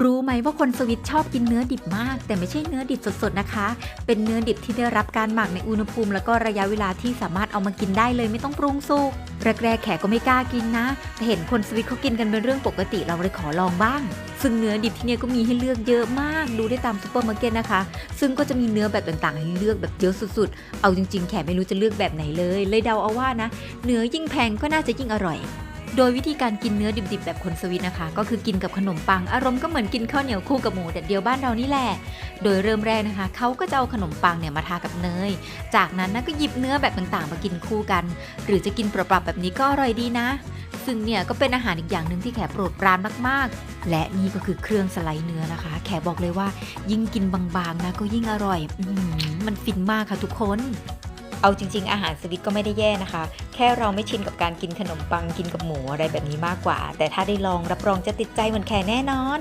รู้ไหมว่าคนสวิตชอบกินเนื้อดิบมาก แต่ไม่ใช่เนื้อดิบสดๆนะคะ เป็นเนื้อดิบที่ได้รับการหมักในอุณหภูมิ แล้วก็ระยะเวลาที่สามารถเอามากินได้เลยไม่ต้องปรุงสุกแรกๆแขกก็ไม่กล้ากินนะแต่เห็นคนสวิตเขากินกันเป็นเรื่องปกติเราเลยขอลองบ้าง ซึ่งเนื้อดิบที่เนี่ยก็มีให้เลือกเยอะมาก ดูได้ตามซูเปอร์มาร์เก็ตนะคะ ซึ่งก็จะมีเนื้อแบบต่างๆ ให้เลือกแบบเยอะสุดๆ เอาจริง ๆ แขกไม่รู้จะเลือกแบบไหนเลย เลยเดาเอาว่านะ เนื้อยิ่งแพงก็น่าจะยิ่งอร่อย โดยวิธีการกินเนื้อดิบๆ แบบคนสวิตนะคะ ก็คือกินกับขนมปังอารมณ์ก็เหมือนกินข้าวเหนียวคู่กับหมูแดดเดียวบ้านเรานี่แหละโดยเริ่มแรกนะคะเขาก็จะเอาขนมปังเนี่ยมาทากับเนย จากนั้นนะก็หยิบเนื้อแบบต่างๆ มากินคู่กัน หรือจะกินปล่าๆแบบนี้ก็อร่อยดีนะ ซึ่งเนี่ยก็เป็นอาหารอีกอย่างหนึ่งที่แขกโปรดปรานมากๆ และนี่ก็คือเครื่องสไลด์เนื้อนะคะ แขกบอกเลยว่า ยิ่งกินบางๆนะก็ยิ่งอร่อยอือหือมันฟินมากค่ะทุกคน เอาจริง ๆ อาหารสวิตก็ไม่ได้แย่นะคะ แค่เราไม่ชินกับการกินขนมปังกินกับหมูอะไรแบบนี้มากกว่า แต่ถ้าได้ลองรับรองจะติดใจเหมือนแขกแน่นอน